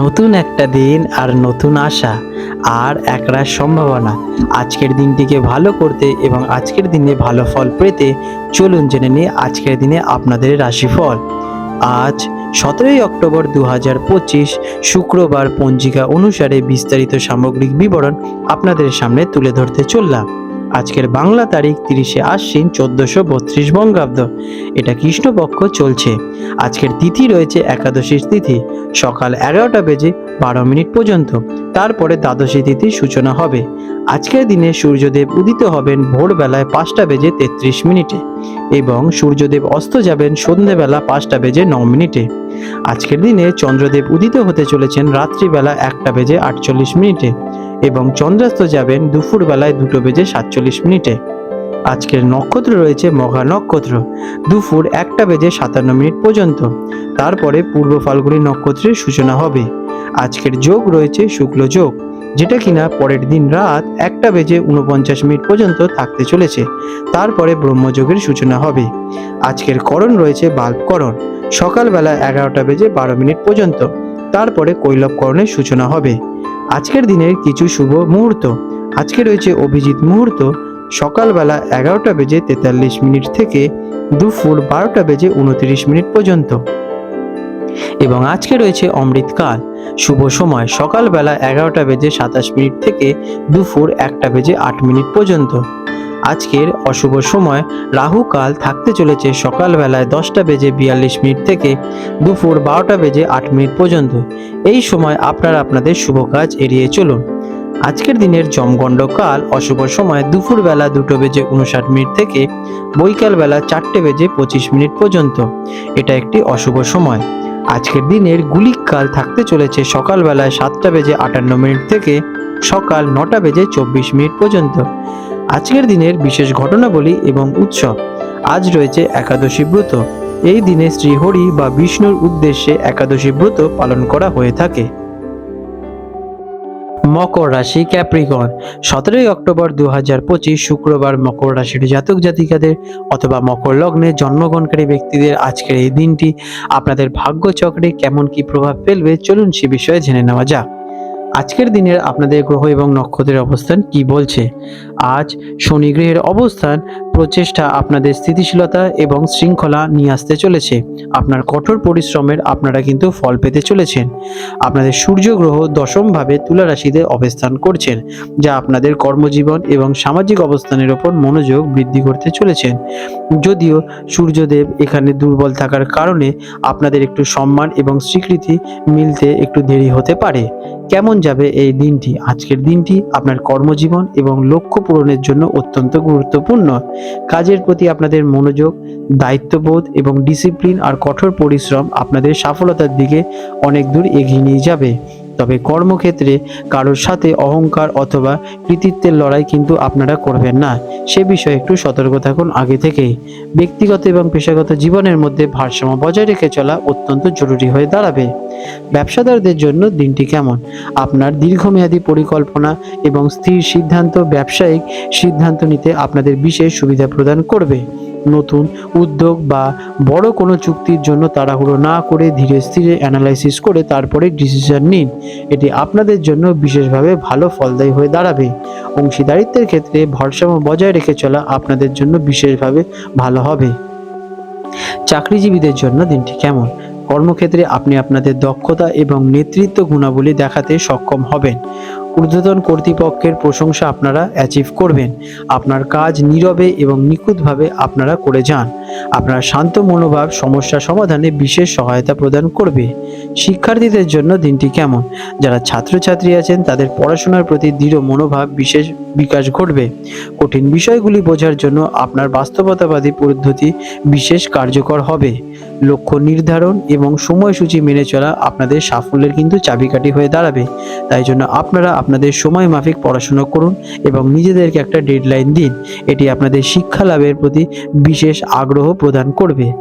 নতুন একটা দিন আর নতুন আশা, আর একরা সম্ভাবনা। আজকের দিনটিকে ভালো করতে এবং আজকের দিনে ভালো ফল পেতে চলুন জেনে নিই আজকের দিনে আপনাদের রাশিফল। আজ সতেরোই অক্টোবর দু হাজার পঁচিশ, শুক্রবার পঞ্জিকা অনুসারে বিস্তারিত সামগ্রিক বিবরণ আপনাদের সামনে তুলে ধরতে চললাম। আজকের বাংলা তারিখ তিরিশে আশ্বিন চোদ্দশো বত্রিশ বঙ্গাব্দ। এটা কৃষ্ণপক্ষ চলছে। আজকের তিথি রয়েছে একাদশীর তিথি। সকাল এগারোটা বেজে বারো মিনিট পর্যন্ত। তারপরে দ্বাদশী তিথির সূচনা হবে। আজকের দিনে সূর্যদেব উদিত হবেন ভোরবেলায় পাঁচটা বেজে তেত্রিশ মিনিটে এবং সূর্যদেব অস্ত যাবেন সন্ধেবেলা পাঁচটা বেজে ন মিনিটে। আজকের দিনে চন্দ্রদেব উদিত হতে চলেছেন রাত্রিবেলা একটা বেজে আটচল্লিশ মিনিটে। এবং চন্দ্রাস্ত যাবেন দুপুরবেলায় দুটো বেজে সাতচল্লিশ মিনিটে। আজকের নক্ষত্র রয়েছে মঘা নক্ষত্র। দুপুর একটা বেজে সাতান্ন মিনিট পর্যন্ত। তারপরে পূর্ব ফাল্গুনী নক্ষত্রের সূচনা হবে। আজকের যোগ রয়েছে শুক্ল যোগ, যেটা কিনা পরের দিন রাত একটা বেজে উনপঞ্চাশ মিনিট পর্যন্ত থাকতে চলেছে। তারপরে ব্রহ্মযোগের সূচনা হবে। আজকের করণ রয়েছে বাল্বকরণ সকালবেলা এগারোটা বেজে বারো মিনিট পর্যন্ত। তারপরে কৈলবকরণের সূচনা হবে। আজকের দিনের কিছু শুভ মুহূর্ত। আজকে রয়েছে অভিজিৎ মুহূর্ত। সকালবেলা এগারোটা বেজে তেতাল্লিশ মিনিট থেকে দুপুর বারোটা বেজে উনত্রিশ মিনিট পর্যন্ত। এবং আজকে রয়েছে অমৃতকাল। শুভ সময় সকালবেলা এগারোটা বেজে সাতাশ মিনিট থেকে দুপুর একটা বেজে আট মিনিট পর্যন্ত। আজকের অশুভ সময়, রাহু কাল থাকতে চলেছে সকালবেলায় দশটা বেজে বিয়াল্লিশ মিনিট থেকে দুপুর বারোটা বেজে আট মিনিট পর্যন্ত। এই সময় আপনারা আপনাদের শুভ কাজ এড়িয়ে চলুন। আজকের দিনের জমগণ্ড কাল অশুভ সময় দুপুরবেলা দুটো বেজে উনষাট মিনিট থেকে বৈকালবেলা চারটে বেজে পঁচিশ মিনিট পর্যন্ত। এটা একটি অশুভ সময়। আজকের দিনের গুলিক কাল থাকতে চলেছে সকালবেলায় সাতটা বেজে আটান্ন মিনিট থেকে সকাল নটা বেজে চব্বিশ মিনিট পর্যন্ত। আজকের দিনের বিশেষ ঘটনাবলী এবং উৎসব। আজ রয়েছে একাদশী ব্রত। এই দিনে শ্রীহরি বা বিষ্ণুর উদ্দেশ্যে একাদশী ব্রত পালন করা হয়ে থাকে। মকর রাশি ক্যাপ্রিকন। সতেরোই অক্টোবর দু হাজার পঁচিশ শুক্রবার মকর রাশির জাতক জাতিকাদের অথবা মকর লগ্নে জন্মগ্রহণকারী ব্যক্তিদের আজকের এই দিনটি আপনাদের ভাগ্যচক্রে কেমন কি প্রভাব ফেলবে চলুন সে বিষয়ে জেনে নেওয়া যাক। আজকের দিনের আপনাদের গ্রহ এবং নক্ষত্রের অবস্থান কি বলছে? আজ শনি গ্রহের অবস্থান প্রচেষ্টা আপনাদের স্থিতিশীলতা এবং শৃঙ্খলা নিয়ে আসতে চলেছে। আপনার কঠোর পরিশ্রমের আপনারা কিন্তু ফল পেতে চলেছেন। আপনাদের সূর্য গ্রহ দশমভাবে তুলা রাশিতে অবস্থান করছেন, যা আপনাদের কর্মজীবন এবং সামাজিক অবস্থানের ওপর মনোযোগ বৃদ্ধি করতে চলেছেন। যদিও সূর্যদেব এখানে দুর্বল থাকার কারণে আপনাদের একটু সম্মান এবং স্বীকৃতি মিলতে একটু দেরি হতে পারে। কেমন যাবে এই দিনটি? আজকের দিনটি আপনার কর্মজীবন এবং লক্ষ্য পূরণের জন্য অত্যন্ত গুরুত্বপূর্ণ। কাজের প্রতি আপনাদের মনোযোগ, দায়িত্ববোধ এবং ডিসিপ্লিন আর কঠোর পরিশ্রম আপনাদের সফলতার দিকে অনেক দূর এগিয়ে নিয়ে যাবে। তবে কর্মক্ষেত্রে কারোর সাথে অহংকার অথবা কৃতিত্বের লড়াই কিন্তু আপনারা করবেন না। সে বিষয়ে একটু সতর্ক থাকুন আগে থেকেই। ব্যক্তিগত এবং পেশাগত জীবনের মধ্যে ভারসাম্য বজায় রেখে চলা অত্যন্ত জরুরি হয়ে দাঁড়াবে। ব্যবসাদারদের জন্য দিনটি কেমন? আপনার দীর্ঘমেয়াদী পরিকল্পনা এবং স্থির সিদ্ধান্ত ব্যবসায়িক সিদ্ধান্ত নিতে আপনাদের বিশেষ সুবিধা প্রদান করবে। নতুন উদ্যোগ বা বড় কোনো চুক্তির জন্য তাড়াহুড়ো না করে ধীরে স্থিরে অ্যানালাইসিস করে তারপরে ডিসিশন নিন। এটি আপনাদের জন্য বিশেষভাবে ভালো ফলদায়ী হয়ে দাঁড়াবে। অংশীদারিত্বের ক্ষেত্রে ভারসাম্য বজায় রেখে চলা আপনাদের জন্য বিশেষভাবে ভালো হবে। চাকরিজীবীদের জন্য দিনটি কেমন? কর্মক্ষেত্রে আপনি আপনাদের দক্ষতা এবং নেতৃত্ব গুণাবলী দেখাতে সক্ষম হবেন। ঊর্ধ্বতন কর্তৃপক্ষের প্রশংসা আপনারা অ্যাচিভ করবেন। আপনার কাজ নীরবে এবং নিখুঁতভাবে আপনারা করে যান। আপনার শান্ত মনোভাব সমস্যা সমাধানে বিশেষ সহায়তা প্রদান করবে। শিক্ষার্থীদের জন্য দিনটি কেমন? যারা ছাত্রছাত্রী আছেন, তাদের পড়াশোনার প্রতি দৃঢ় মনোভাব বিশেষ বিকাশ ঘটবে। কঠিন বিষয়গুলি বোঝার জন্য আপনার বাস্তবতাবাদী পদ্ধতি বিশেষ কার্যকর হবে। লক্ষ্য নির্ধারণ এবং সময়সূচি মেনে চলা আপনাদের সাফল্যের কিন্তু চাবিকাঠি হয়ে দাঁড়াবে। তাই জন্য আপনারা আপনাদের সময় মাফিক পড়াশোনা করুন এবং নিজেদেরকে একটা ডেডলাইন দিন। এটি আপনাদের শিক্ষা লাভের প্রতি বিশেষ আগ্রহ প্রদান করবে।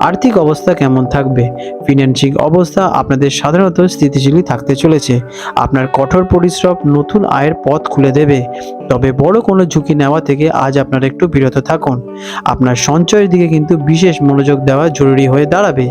আর্থিক অবস্থা কেমন থাকবে? ফিনান্সিক অবস্থা আপনাদের সাধারণত স্থিতিশীলই থাকতে চলেছে। আপনার কঠোর পরিশ্রম নতুন আয়ের পথ খুলে দেবে। তবে বড় কোনো ঝুঁকি নেওয়া থেকে আজ আপনারা একটু বিরত থাকুন। আপনার সঞ্চয়ের দিকে কিন্তু বিশেষ মনোযোগ দেওয়া জরুরি হয়ে দাঁড়াবে।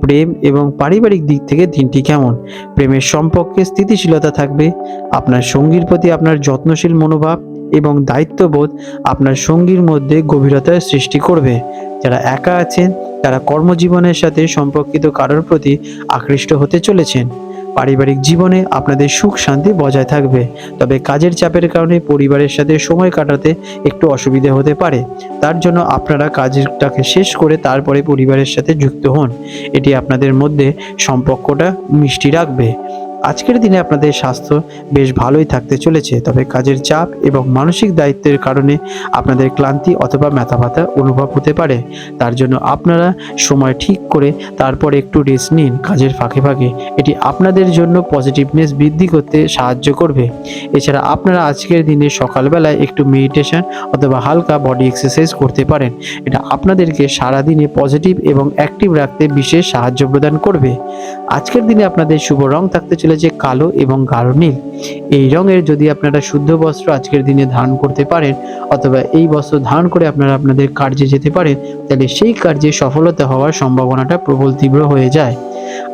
প্রেম এবং পারিবারিক দিক থেকে দিনটি কেমন? প্রেমের সম্পর্কে স্থিতিশীলতা থাকবে। আপনার সঙ্গীর প্রতি আপনার যত্নশীল মনোভাব এবং দায়িত্ববোধ আপনার সঙ্গীর মধ্যে গভীরতার সৃষ্টি করবে। যারা একা আছেন, তারা কর্মজীবনের সাথে সম্পর্কিত কারোর প্রতি আকৃষ্ট হতে চলেছেন। পারিবারিক জীবনে আপনাদের সুখ শান্তি বজায় থাকবে, তবে কাজের চাপের কারণে পরিবারের সাথে সময় কাটাতে একটু অসুবিধে হতে পারে। তার জন্য আপনারা কাজটাকে শেষ করে তারপরে পরিবারের সাথে যুক্ত হন। এটি আপনাদের মধ্যে সম্পর্কটা মিষ্টি রাখবে। আজকের দিনে আপনাদের স্বাস্থ্য বেশ ভালোই থাকতে চলেছে, তবে কাজের চাপ এবং মানসিক দায়িত্বের কারণে আপনাদের ক্লান্তি অথবা ব্যথা ব্যথা অনুভব হতে পারে। তার জন্য আপনারা সময় ঠিক করে তারপর একটু রেস্ট নিন কাজের ফাঁকে ফাঁকে। এটি আপনাদের জন্য পজিটিভনেস বৃদ্ধি করতে সাহায্য করবে। এছাড়া আপনারা আজকের দিনে সকালবেলায় একটু মেডিটেশন অথবা হালকা বডি এক্সারসাইজ করতে পারেন। এটা আপনাদেরকে সারাদিনে পজিটিভ এবং অ্যাক্টিভ রাখতে বিশেষ সাহায্য প্রদান করবে। আজকের দিনে আপনাদের শুভ রং থাকতে চলেছে কালো এবং গাঢ় নীল। এই রঙের যদি আপনারা শুদ্ধ বস্ত্র আজকের দিনে ধারণ করতে পারেন, অথবা এই বস্ত্র ধারণ করে আপনারা আপনাদের কার্যে যেতে পারেন, তাহলে সেই কার্যে সফলতা হওয়ার সম্ভাবনাটা প্রবল তীব্র হয়ে যায়।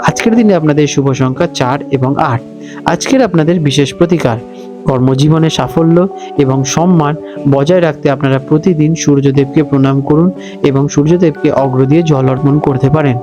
আজকের দিনে আপনাদের শুভ সংখ্যা চার এবং আট। আজকের আপনাদের বিশেষ প্রতিকার, কর্মজীবনে সাফল্য এবং সম্মান বজায় রাখতে আপনারা প্রতিদিন সূর্যদেবকে প্রণাম করুন এবং সূর্যদেবকে অগ্র দিয়ে জল অর্পণ করতে পারেন,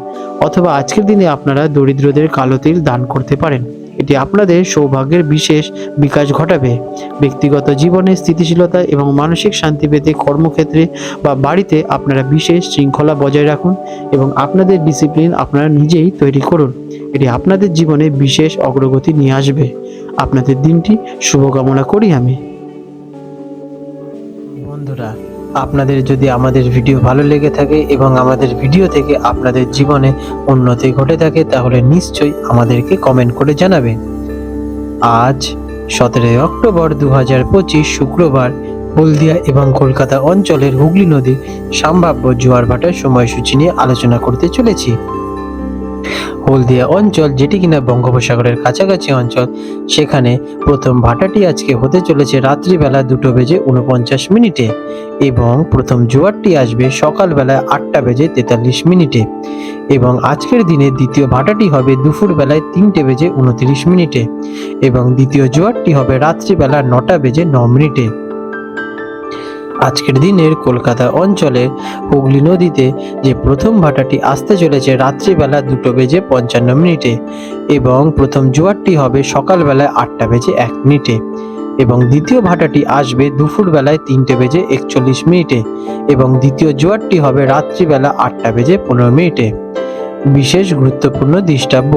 অথবা আজকের দিনে আপনারা দরিদ্রদের কালো তিল দান করতে পারেন। এটি আপনাদের সৌভাগ্যের বিশেষ বিকাশ ঘটাবে। ব্যক্তিগত জীবনে স্থিতিশীলতা এবং মানসিক শান্তি পেতে কর্মক্ষেত্রে বা বাড়িতে আপনারা বিশেষ শৃঙ্খলা বজায় রাখুন এবং আপনাদের ডিসিপ্লিন আপনারা নিজেই তৈরি করুন। এটি আপনাদের জীবনে বিশেষ অগ্রগতি নিয়ে আসবে। আপনাদের দিনটি শুভকামনা করি আমি। আপনাদের যদি আমাদের ভিডিও ভালো লেগে থাকে এবং আমাদের ভিডিও থেকে আপনাদের জীবনে উন্নতি ঘটে থাকে, তাহলে নিশ্চয়ই আমাদেরকে কমেন্ট করে জানাবেন। আজ সতেরোই অক্টোবর দু হাজার পঁচিশ শুক্রবার হলদিয়া এবং কলকাতা অঞ্চলের হুগলি নদী সম্ভাব্য জোয়ার ভাটার সময়সূচি নিয়ে আলোচনা করতে চলেছি। হলদিয়া অঞ্চল, যেটি কিনা বঙ্গোপসাগরের কাছাকাছি অঞ্চল। সেখানে প্রথম ভাটাটি আজকে হতে চলেছে রাত্রিবেলা দুটো বেজে উনপঞ্চাশ মিনিটে এবং প্রথম জোয়ারটি আসবে সকালবেলায় আটটা বেজে তেতাল্লিশ মিনিটে এবং আজকের দিনে দ্বিতীয় ভাটাটি হবে দুপুর বেলায় তিনটে বেজে উনত্রিশ মিনিটে এবং দ্বিতীয় জোয়ারটি হবে রাত্রিবেলা নটা বেজে ন মিনিটে। আজকের দিনের কলকাতা অঞ্চলে হুগলি নদীতে যে প্রথম ভাটাটি আসতে চলেছে রাত্রিবেলা দুটো বেজে পঞ্চান্ন মিনিটে এবং প্রথম জোয়ারটি হবে সকালবেলায় আটটা বেজে এক মিনিটে এবং দ্বিতীয় ভাটাটি আসবে দুপুর বেলায় তিনটে বেজে একচল্লিশ মিনিটে এবং দ্বিতীয় জোয়ারটি হবে রাত্রিবেলা আটটা বেজে পনেরো মিনিটে। বিশেষ গুরুত্বপূর্ণ দৃষ্টাব্য,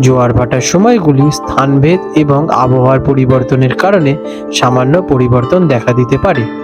জোয়ার ভাটার সময়গুলি স্থানভেদ এবং আবহাওয়ার পরিবর্তনের কারণে সামান্য পরিবর্তন দেখা দিতে পারে।